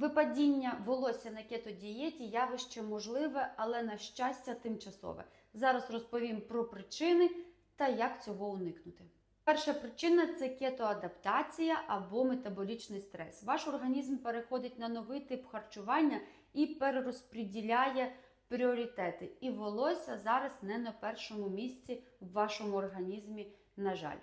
Випадіння волосся на кетодієті явище можливе, але на щастя тимчасове. Зараз розповім про причини та як цього уникнути. Перша причина це кетоадаптація або метаболічний стрес. Ваш організм переходить на новий тип харчування і перерозподіляє пріоритети. І волосся зараз не на першому місці в вашому організмі, на жаль.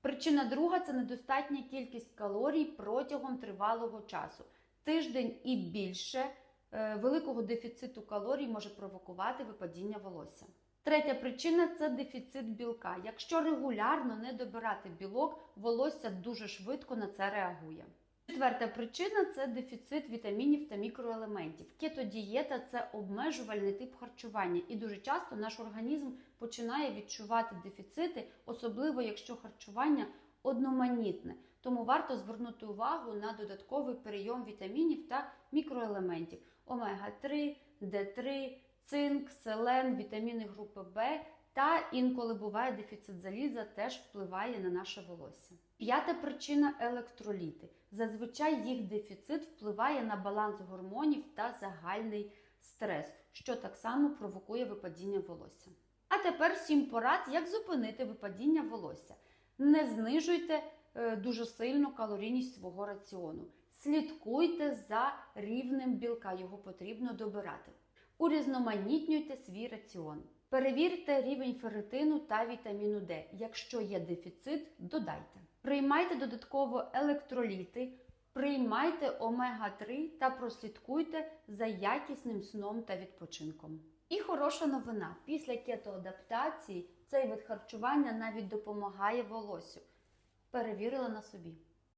Причина друга це недостатня кількість калорій протягом тривалого часу. Тиждень і більше е, великого дефіциту калорій може провокувати випадіння волосся. Третя причина це дефіцит білка. Якщо регулярно не добирати білок, волосся дуже швидко на це реагує. Четверта причина це дефіцит вітамінів та мікроелементів. Кетодієта це обмежувальний тип харчування, і дуже часто наш організм починає відчувати дефіцити, особливо якщо харчування одноманітне. Тому варто звернути увагу на додатковий прийом вітамінів та мікроелементів омега-3, Д3, цинк, селен, вітаміни групи В та інколи буває дефіцит заліза, теж впливає на наше волосся. П'ята причина електроліти. Зазвичай їх дефіцит впливає на баланс гормонів та загальний стрес, що так само провокує випадіння волосся. А тепер сім порад, як зупинити випадіння волосся. Не знижуйте е, дуже сильно калорійність свого раціону. Слідкуйте за рівнем білка, його потрібно добирати. Урізноманітнюйте свій раціон. Перевірте рівень ферритину та вітаміну Д. Якщо є дефіцит, додайте. Приймайте додатково електроліти, приймайте омега-3 та прослідкуйте за якісним сном та відпочинком. І хороша новина: після кетоадаптації цей вид харчування навіть допомагає волосю. Перевірила на собі.